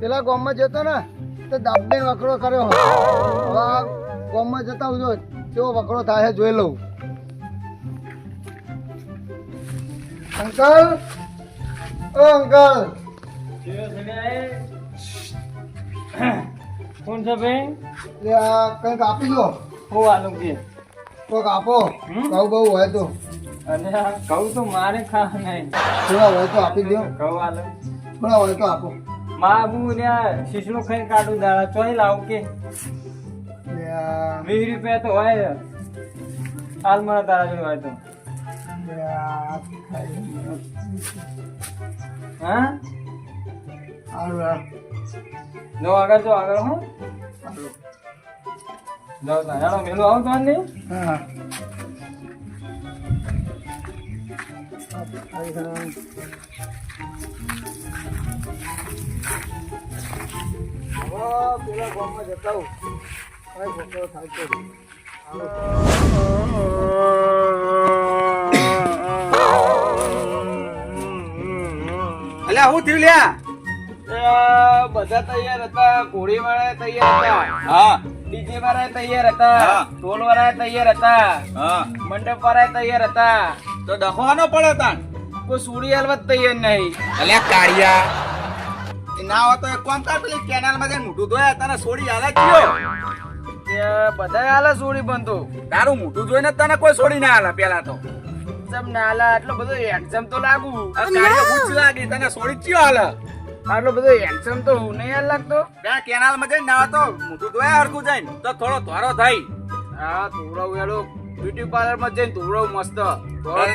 પેલા ગામમાં જતો ને તો દાબને વકરો કર્યો હવે આ ગામમાં જતા આવજો કેવો વકરો થાય છે જોઈ લઉં. અંકલ? ઓ અંકલ! કોણ છે ભાઈ? કંઈક આપી દો. હું આલું કે? કોઈક આપો? ઘઉં બહુ હોય તો. અને કહું તો મારે ખા નહીં. થોડા હોય તો આપી દો. કહું આલું. થોડા હોય તો આપો. મા બુ ને આ શીશડો ખાઈને કાઢું દાડા ચોય લાવું કે? વીસ રૂપિયા તો હોય. હાલ મને તારા જોડે હોય તો. હા? હારું. જો આગળ જો આગળ હો. જાઓ તા. હેડો મેલું આવું તમને નહીં? હા. પેલા ગામમાં જતા આવું. કઈ ભૂખો થાય અલ્યા હું થયું લ્યા બધા તૈયાર હતા ઘોડી વાળા તૈયાર હતા હા ડીજે વાળા તૈયાર હતા. ઢોલ વાળા તૈયાર હતા હા મંડપ વાળા તૈયાર હતા તો દખવાનો પડે તાન કોઈ સુરી હાલવા તૈયાર નહીં. અલ્યા કાળિયા. ના હોય તો એક કામ કર પેલી કેનાલમાં જઈને મોઢું ધોયા તને સોડી હાલે કયો બધા હાલે સોડી બનતો તારું મોઢું જોઈને તને કોઈ સોડી ના હાલે પેલા તો. એક્ઝામ ના હાલે આટલો બધો એક્ઝામ તો લાગુ. કાળિયા પૂછ લાગી તને સોડી કયો હાલે. આટલો બધો એક્ઝામ તો હું નહીં લાગતો. ત્યાં કેનાલમાં જઈને ના તો મોઢું ધોયા હરખું જઈને તો થોડો ધોરો થઈ. હા થોડો એલો બ્યુટી પાર્લરમાં જઈને ધોવડો મસ્ત.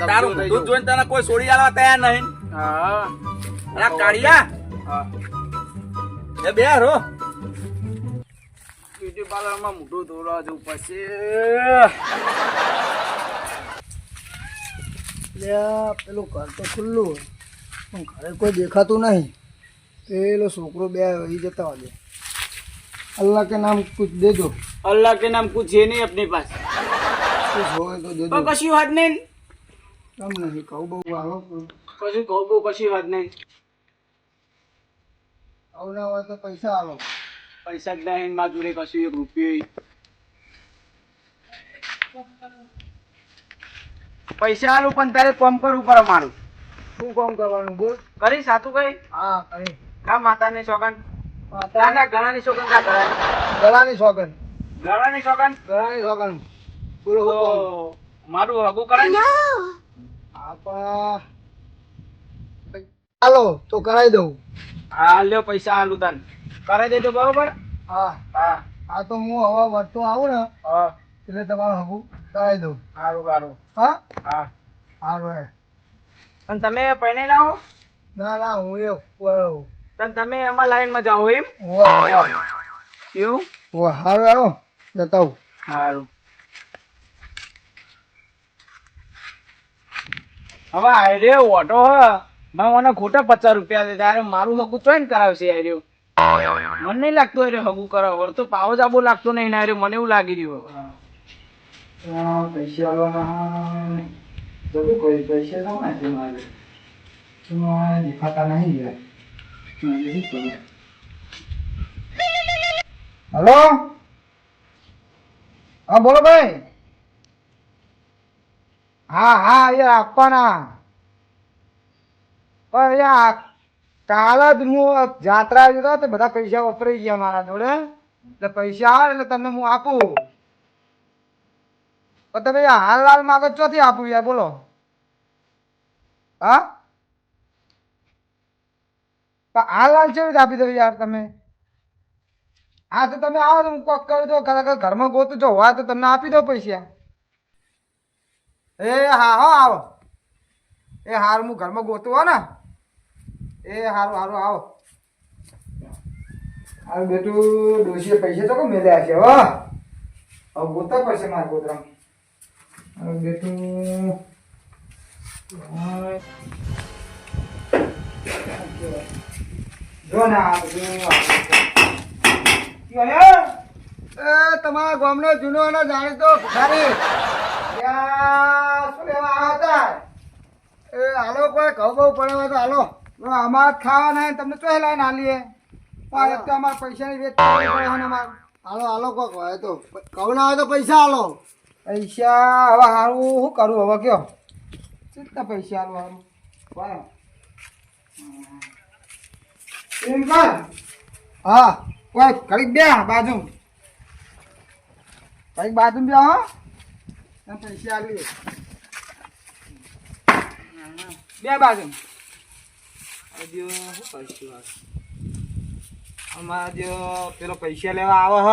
તારું બધું જોઈને તને કોઈ છોડી આલવા તૈયાર નહીં. હા. અલા હા. એ બે રો બ્યુટી પાર્લરમાં મોઢું ધોવડવા જવું પછી પેલું ઘર તો ખુલ્લું પણ ઘરે કોઈ દેખાતું નહીં. પેલો છોકરો બે એ જતા હોય અલ્લાહ કે નામ કુછ દેજો. અલ્લાહ કે નામ કુછ એ નહીં આપની પાસે. કશું વાત નહીં. કહું બહુ આવો કશું કહું બહુ કશી વાત નહીં. આવું ના હોય તો પૈસા આલો. પૈસા જ નહીં મારા જોડે કશું એક રૂપિયો પૈસા આલું પણ તારે કોમ કરવું પડે મારું. શું કોમ કરવાનું બોલ. કરી સાતું કઈ. હા કરી. કા માતાને સોગન માતા તાના ગળાની સોગન કા ગળાની? સોગન ગળાની સોગન ગળાની સોગન બોલો મારું હગું કરે ને. આપા. હાલો તો કરાઈ દઉં. હા લ્યો પૈસા આલું તને. કરી દેજો બરોબર? હા. હા. આ તો હું હવે વધતો આવું ને હા. એટલે તમારું હગું કરાઈ દઉં. સારું સારું હા? હા. સારું હે. અને તમે પહેરી લાવો? ના ના હું એ ઉપર તો તમે એમાં લાઈનમાં જાઓ એમ? હું એવું? સારું આવો જતા આવું. સારું હવે આયરે ઓટો હ. મેં મને ખોટા પચાસ રૂપિયા દે ત્યારે મારું હગું ચોઈન કરાવશે આયરે મને નહીં લાગતું આયરે હગું કરાવ. તો પાવો જાબો લાગતો નહીં, ને આયરે મને એવું લાગી રહ્યું પૈસા કોઈ હા, બોલો ભાઈ. હા હા, એ આપવાના. પણ યાર, કાલ જ હું જાત્રા જતો તો બધા પૈસા વપરાઈ ગયા મારા જોડે. એટલે પૈસા આવે એટલે તમને હું આપું. પણ તમે હાલ હાલ માગો ચોથી આપું યાર, બોલો. હા? હાલ હાલ રીતે આપી દો યાર તમે? હા, તો તમે આવો તો હું કોક કરી દો ખરેખર ઘરમાં ગોતું જો હોય તો તમને આપી દો પૈસા. એ હા હો આવો એ હારું, હું ઘરમાં ગોતું હો ને. એ હારું હારું, આવો. હારું, બેટું, ડોશીએ પૈસા તો કેમ મેલ્યા છે, હો? હવે ગોતા પડશે મારે ગોતરામાં. હવે બેટું. જો ના આ તમારા ગામનો જૂનો જાણીતો ભિખારી ત્યાં શું લેવા આવ્યા હતા એ હાલો કોઈ પડે તો હાલો. અમારે ખાવાના તમને ચોય લાઈને હાલીએ તો અમારે પૈસાની હાલો કોક હોય તો. કહું ના હોય તો પૈસા હાલો. પૈસા હવે હારું શું કરું હવે કયો? કેટલા પૈસા હારું કર હા કોઈ ઘડીક બે બાજુ. ઘડીક બાજુ બે હા. પૈસા આલીએ. બે બાજુ. હજુ શું કરશું આ? અમારે જો પેલો પૈસા લેવા આવે હ.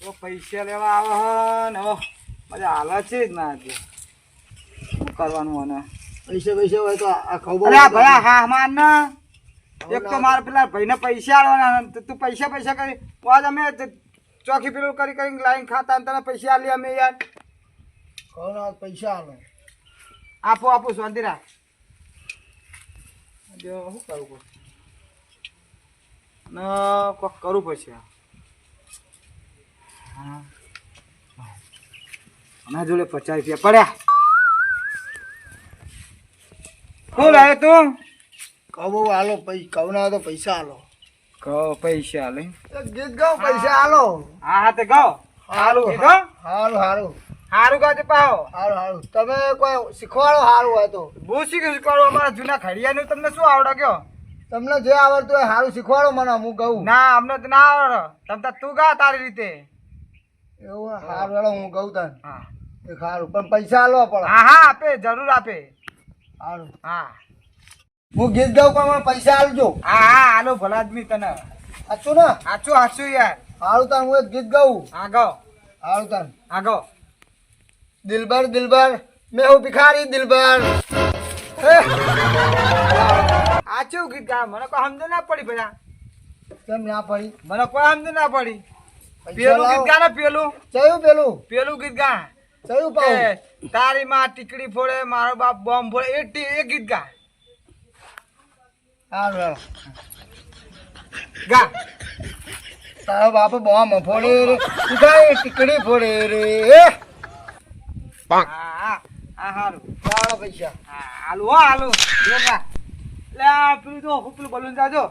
તો પૈસા લેવા આવે હ ને હવે મજા હાલે છે જ ના આજે શું કરવાનું મને પૈસા પૈસા હોય તો આ ખબર અરે હા માર ને. એક તો મારા પેલા ભાઈને પૈસા આવવાના તું પૈસા પૈસા કરી. આજ અમે ચોકી પેલું કરી કરી લાઈન ખાતા તને પૈસા આલી અમે યાર. કહું ના પૈસા હાલો આપો આપો શાંતિ રાખ. શું કરવું પડશે ને કોક કરવું પડશે હા. આના જોડે પચાસ રૂપિયા પડ્યા. શું લાવે તું? કહું હાલો કહું તો પૈસા હાલો કહો પૈસા હાલે ગીત ગાઉ પૈસા હાલો હા હા તે કહો હાલો હાલો હારું. હારું તે પાહો. હારું હારું. તમે કોઈ શીખવાડો હારું હોય તો. બહુ શીખ્યું શીખવાડો? અમારા જૂના ખડિયાનું તમને શું આવડે કયો? તમને જે આવડતું હોય હારું શીખવાડો મને હું કહું. ના અમને તો ના આવડે. તમ તો તું ગા તારી રીતે. એવું હારું હેડો હું કહું તને. હા. એ હારું પણ પૈસા હાલવા પડે હા હા આપે જરૂર આપે. હારું. હા. હું ગીત ગાઉં પણ મને પૈસા હાલજો હા હા આલો ભલા આદમી તને. સાચું ને? સાચું સાચું યાર. હારું તને હું એક ગીત ગાઉં. આગો હારું તને આગો દિલબર દિલબર મેં હું ભિખારી દિલબર હે, હાચું ગીત ગા મને કોઈ સમજ ના પડી? ભલા કેમ ના પડી મને કોઈ સમજ ના પડી પેલું ગીત ગા ને પેલું ચયું પેલું પેલું ગીત ગા ચયું પાઉં તારી માં ટીકડી ફોડે મારો બાપ બોમ્બ ફોડે એ ટી- એ ગીત ગા હારું ગા તારો બાપ બોમ્બ ફોડે રે ટીકડી ફોડે રે હે હા. હારું. લાવો પૈસા. હા હાલું હો હાલું. લે પેલું હું પેલું બલૂન જાજો.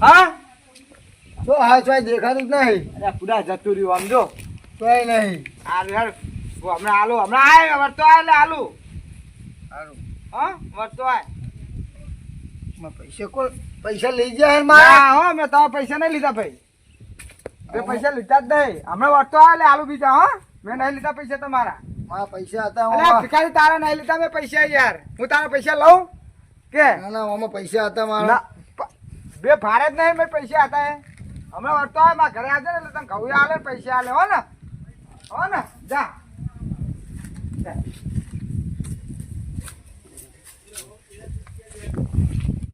હા? તો હા ચોય દેખાતું જ નહીં. અરે પૂરા જતું રહ્યું આમ જો. ચોય નહીં. હારું યાર હમણાં આલુ હમણાં આય વર્તો આય એટલે આલુ હારું. હા વર્તો આય. માં પૈસા કોઈ પૈસા લઈ જાય હે મારા? હો મેં તમારા પૈસા નહીં લીધા ભાઈ. મેં પૈસા લીધા જ નહીં. હમણાં વર્તો આવે હાલું બીજા હો. મેં નહીં લીધા પૈસા તમારા. મારા પૈસા હતા. ભિખારી તારા નહીં લીધા મેં પૈસા યાર. હું તારા પૈસા લઉં? કે? ના ના મામા પૈસા હતા મારા. બે ભારે જ નહીં મેં પૈસા હતા એ. હમણાં વર્તો આવે મારા ઘરે આવે ને એટલે તને ઘઉં આલે પૈસા આલે. હો ને. હો ને જા.